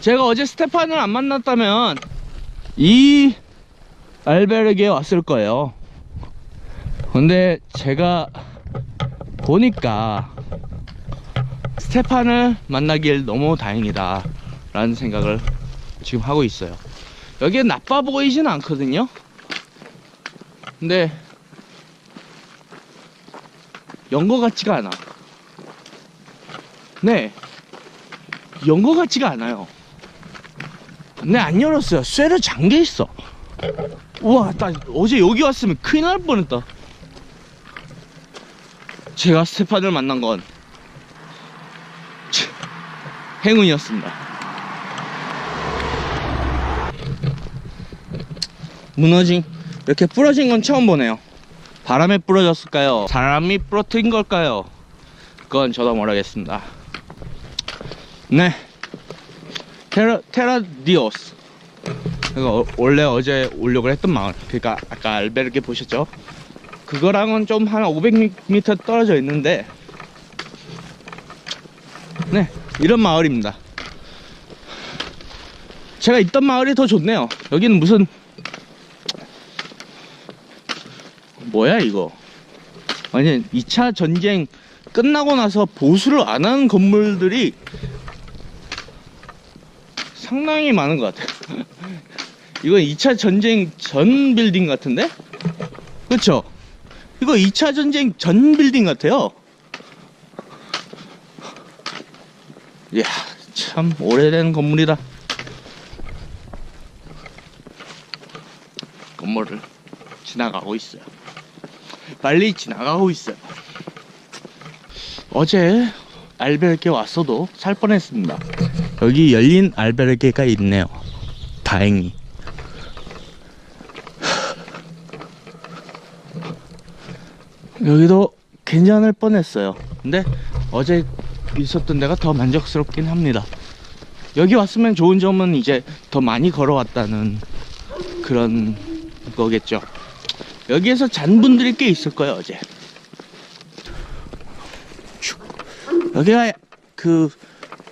제가 어제 스테판을 안 만났다면 이 알베르게에 왔을 거예요. 근데 제가 보니까 스테판을 만나길 너무 다행이다 라는 생각을 지금 하고 있어요. 여기에 나빠 보이진 않거든요. 근데 연거 같지가 않아. 네. 연거 같지가 않아요. 네, 안 열었어요. 쇠를 잠겨 있어. 우와, 나 어제 여기 왔으면 큰일 날 뻔했다. 제가 스테판을 만난 건 치, 행운이었습니다. 무너진 이렇게 부러진 건 처음 보네요. 바람에 부러졌을까요? 사람이 부러뜨린 걸까요? 그건 저도 모르겠습니다. 네. 테라, 테라디오스. 그거 어- 원래 어제 오려고 했던 마을. 그러니까 아까 알베르게 보셨죠? 그거랑은 좀 한 500m 떨어져 있는데, 네. 이런 마을입니다. 제가 있던 마을이 더 좋네요. 여기는 무슨, 뭐야, 이거. 완전 2차 전쟁 끝나고 나서 보수를 안 하는 건물들이 상당히 많은 것 같아요. 이건 2차 전쟁 전 빌딩 같은데? 그쵸? 이거 2차 전쟁 전 빌딩 같아요. 이야, 참 오래된 건물이다. 건물을 지나가고 있어요. 빨리 지나가고 있어요. 어제 알베르게 왔어도 살 뻔했습니다. 여기 열린 알베르게가 있네요. 다행히. 여기도 괜찮을 뻔했어요. 근데 어제 있었던 데가 더 만족스럽긴 합니다. 여기 왔으면 좋은 점은 이제 더 많이 걸어왔다는 그런 거겠죠. 여기에서 잔 분들이 꽤 있을 거예요, 어제. 슉. 여기가 그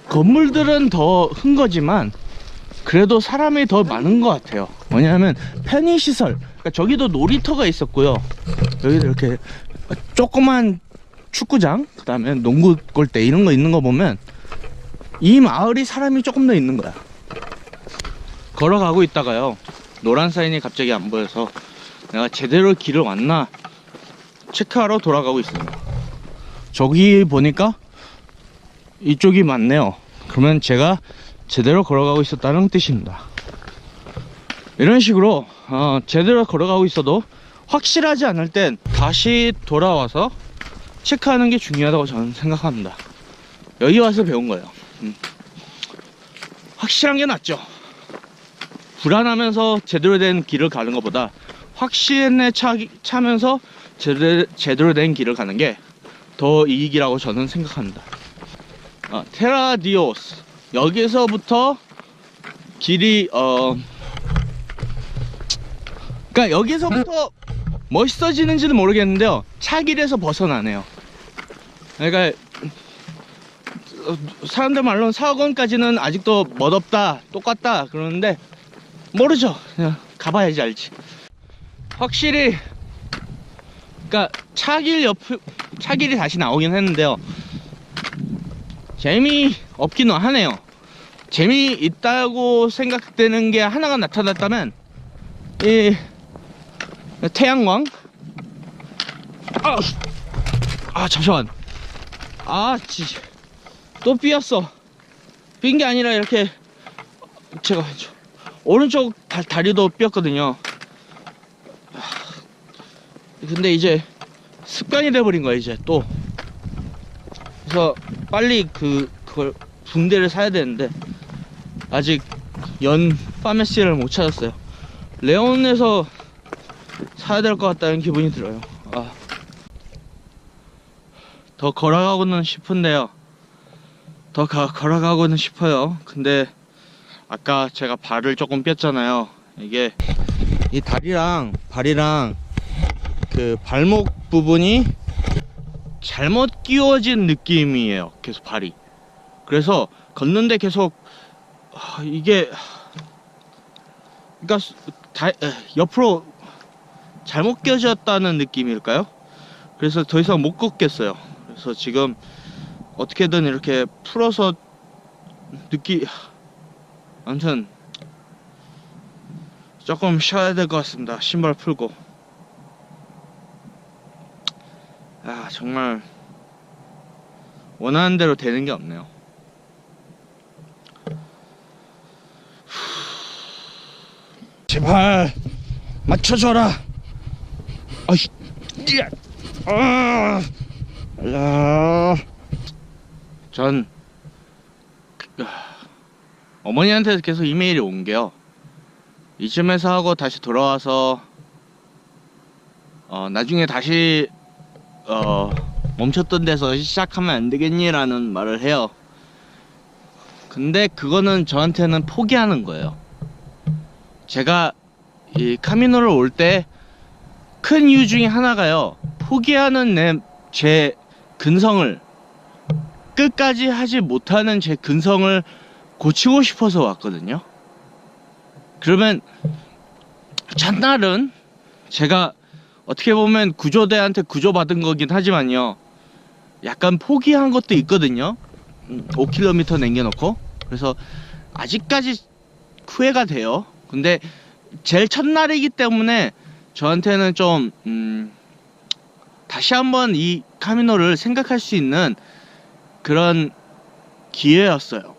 건물들은 더 큰 거지만 그래도 사람이 더 많은 것 같아요. 뭐냐면 편의시설. 그러니까 저기도 놀이터가 있었고요. 여기도 이렇게 조그만 축구장, 그 다음에 농구 골대 이런 거 있는 거 보면 이 마을이 사람이 조금 더 있는 거야. 걸어가고 있다가요. 노란 사인이 갑자기 안 보여서 내가 제대로 길을 왔나 체크하러 돌아가고 있습니다. 저기 보니까 이쪽이 맞네요. 그러면 제가 제대로 걸어가고 있었다는 뜻입니다. 이런 식으로 어, 제대로 걸어가고 있어도 확실하지 않을 땐 다시 돌아와서 체크하는 게 중요하다고 저는 생각합니다. 여기 와서 배운 거예요. 음. 확실한 게 낫죠. 불안하면서 제대로 된 길을 가는 것보다 확신에 차, 차면서 제대로, 제대로 된 길을 가는 게 더 이익이라고 저는 생각합니다. 어, 테라디오스. 여기서부터 길이 어 그러니까 여기서부터 멋있어지는지는 모르겠는데요. 차길에서 벗어나네요. 그러니까 어, 사람들 말로는 사학원까지는 아직도 멋없다 똑같다 그러는데 모르죠. 그냥 가봐야지 알지. 확실히 그러니까 차길 옆 차길이 다시 나오긴 했는데요 재미 없기는 하네요. 재미 있다고 생각되는 게 하나가 나타났다면 이 태양광? 아, 아 잠시만. 아또 삐었어. 삔 게 아니라 이렇게 제가 저- 오른쪽 다, 다리도 삐었거든요. 아, 근데 이제 습관이 돼버린 거야 이제 또 그래서 빨리 그 그걸 붕대를 사야 되는데 아직 연 파메시를 못 찾았어요. 레온에서 사야 될 것 같다는 기분이 들어요. 아. 더 걸어가고는 싶은데요. 더 가, 걸어가고는 싶어요. 근데 아까 제가 발을 조금 뺐잖아요. 이게 이 다리랑 발이랑 그 발목 부분이 잘못 끼워진 느낌이에요. 계속 발이. 그래서 걷는데 계속 아, 이게 그러니까 수- 다, 에, 옆으로 잘못 껴졌다는 느낌일까요? 그래서 더 이상 못 걷겠어요. 그래서 지금 어떻게든 이렇게 풀어서 느끼 아무튼 조금 쉬어야 될 것 같습니다. 신발 풀고 아 정말 원하는 대로 되는 게 없네요. 제발 맞춰줘라. 아이, 야, 아, 야. 전 그, 아, 어머니한테 계속 이메일이 온 게요. 이쯤에서 하고 다시 돌아와서 어 나중에 다시 어 멈췄던 데서 시작하면 안 되겠니라는 말을 해요. 근데 그거는 저한테는 포기하는 거예요. 제가 이 카미노를 올 때 큰 이유 중에 하나가요. 포기하는 내 제 근성을 끝까지 하지 못하는 제 근성을 고치고 싶어서 왔거든요. 그러면 첫날은 제가 어떻게 보면 구조대한테 구조받은 거긴 하지만요. 약간 포기한 것도 있거든요. 음, 5km 남겨놓고. 그래서 아직까지 후회가 돼요. 근데 제일 첫날이기 때문에 저한테는 좀, 음, 다시 한번 이 카미노를 생각할 수 있는 그런 기회였어요.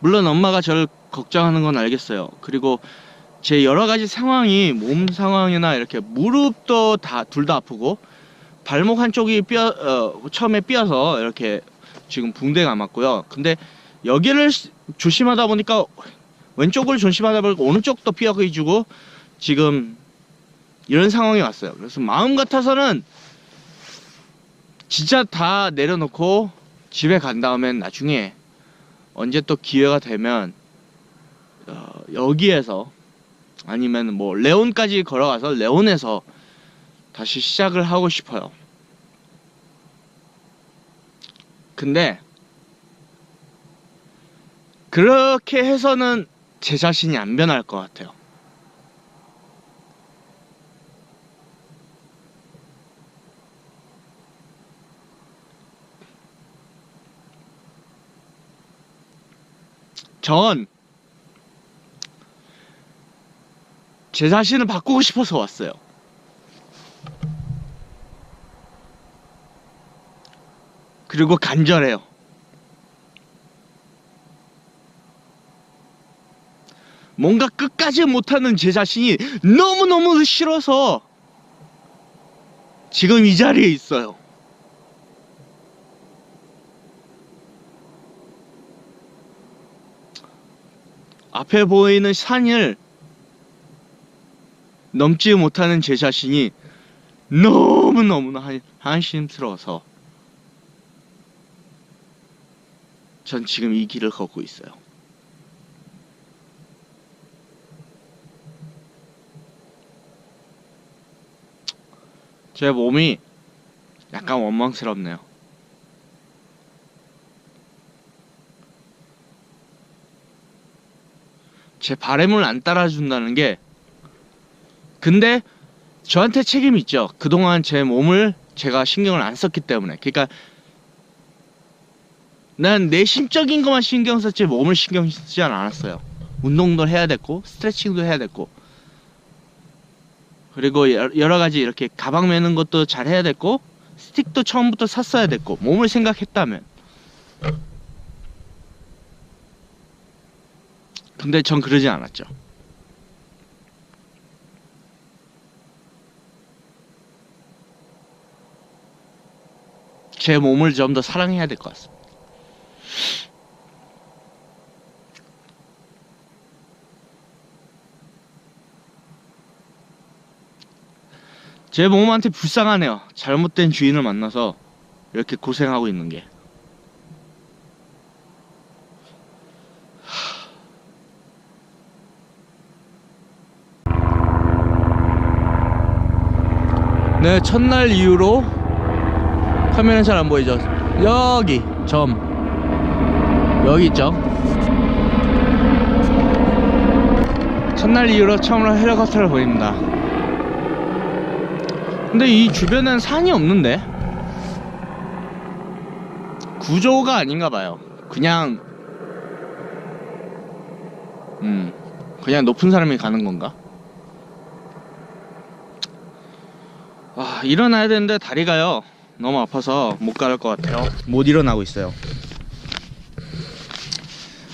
물론 엄마가 저를 걱정하는 건 알겠어요. 그리고 제 여러 가지 상황이 몸 상황이나 이렇게 무릎도 다 둘 다 아프고 발목 한쪽이 뼈 어, 처음에 삐어서 이렇게 지금 붕대 감았고요. 근데 여기를 시- 조심하다 보니까 왼쪽을 조심하다 보니까 오른쪽도 삐어가지고 지금 이런 상황이 왔어요. 그래서 마음 같아서는 진짜 다 내려놓고 집에 간 다음엔 나중에 언제 또 기회가 되면 어, 여기에서 아니면 뭐 레온까지 걸어가서 레온에서 다시 시작을 하고 싶어요. 근데 그렇게 해서는 제 자신이 안 변할 것 같아요. 전 제 자신을 바꾸고 싶어서 왔어요. 그리고 간절해요. 뭔가 끝까지 못하는 제 자신이 너무너무 싫어서 지금 이 자리에 있어요. 앞에 보이는 산을 넘지 못하는 제 자신이 너무너무나 한- 한심스러워서 전 지금 이 길을 걷고 있어요. 제 몸이 약간 원망스럽네요. 제 바램을 안 따라준다는 게 근데 저한테 책임이 있죠. 그동안 제 몸을 제가 신경을 안 썼기 때문에. 그러니까 난 내 심적인 것만 신경 썼지 몸을 신경 쓰지 않았어요. 운동도 해야 됐고 스트레칭도 해야 됐고 그리고 여- 여러 가지 이렇게 가방 매는 것도 잘 해야 됐고 스틱도 처음부터 샀어야 됐고 몸을 생각했다면 근데 전 그러지 않았죠. 제 몸을 좀 더 사랑해야 될 것 같습니다. 제 몸한테 불쌍하네요. 잘못된 주인을 만나서 이렇게 고생하고 있는 게. 네, 첫날 이후로 화면은 잘안 보이죠. 여기 점. 여기 있죠. 첫날 이후로 처음으로 헬리콥터를 보입니다. 근데 이 주변엔 산이 없는데? 구조가 아닌가 봐요. 그냥, 음, 그냥 높은 사람이 가는 건가? 아, 일어나야 되는데 다리가요. 너무 아파서 못갈것 같아요. 못 일어나고 있어요.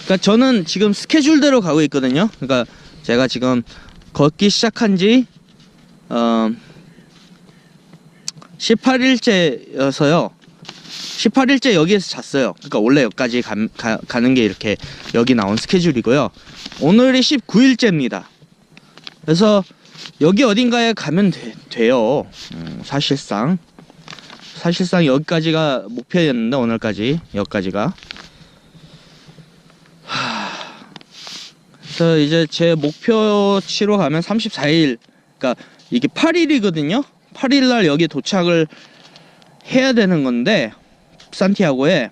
그러니까 저는 지금 스케줄대로 가고 있거든요. 그러니까 제가 지금 걷기 시작한 지 어, 18일째여서요. 18일째 여기에서 잤어요. 그러니까 원래 여기까지 가, 가, 가는 게 이렇게 여기 나온 스케줄이고요. 오늘이 19일째입니다. 그래서 여기 어딘가에 가면 돼, 돼요. 음, 사실상 사실상 여기까지가 목표였는데 오늘까지. 여기까지가. 하... 그래서 이제 제 목표치로 가면 34일. 그러니까 이게 8일이거든요? 8일 날 여기 도착을 해야 되는 건데 산티아고에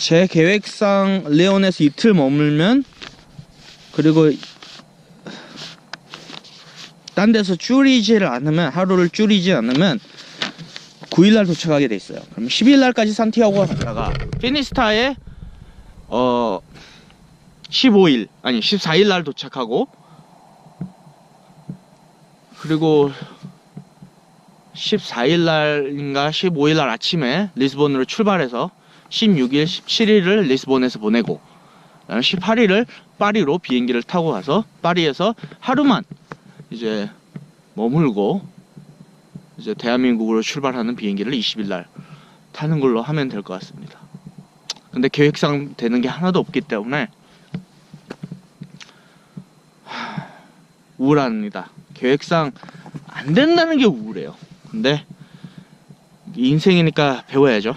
제 계획상 레온에서 이틀 머물면 그리고 딴 데서 줄이지를 않으면 하루를 줄이지 않으면 9일날 도착하게 돼 있어요. 그럼 10일날까지 산티아고가 갔다가 피니스타에 어 15일 아니 14일날 도착하고 그리고 14일날인가 15일날 아침에 리스본으로 출발해서 16일, 17일을 리스본에서 보내고 그다음에 18일을 파리로 비행기를 타고 가서 파리에서 하루만 이제 머물고 이제 대한민국으로 출발하는 비행기를 20일 날 타는 걸로 하면 될 것 같습니다. 근데 계획상 되는 게 하나도 없기 때문에 하, 우울합니다. 계획상 안 된다는 게 우울해요. 근데 인생이니까 배워야죠.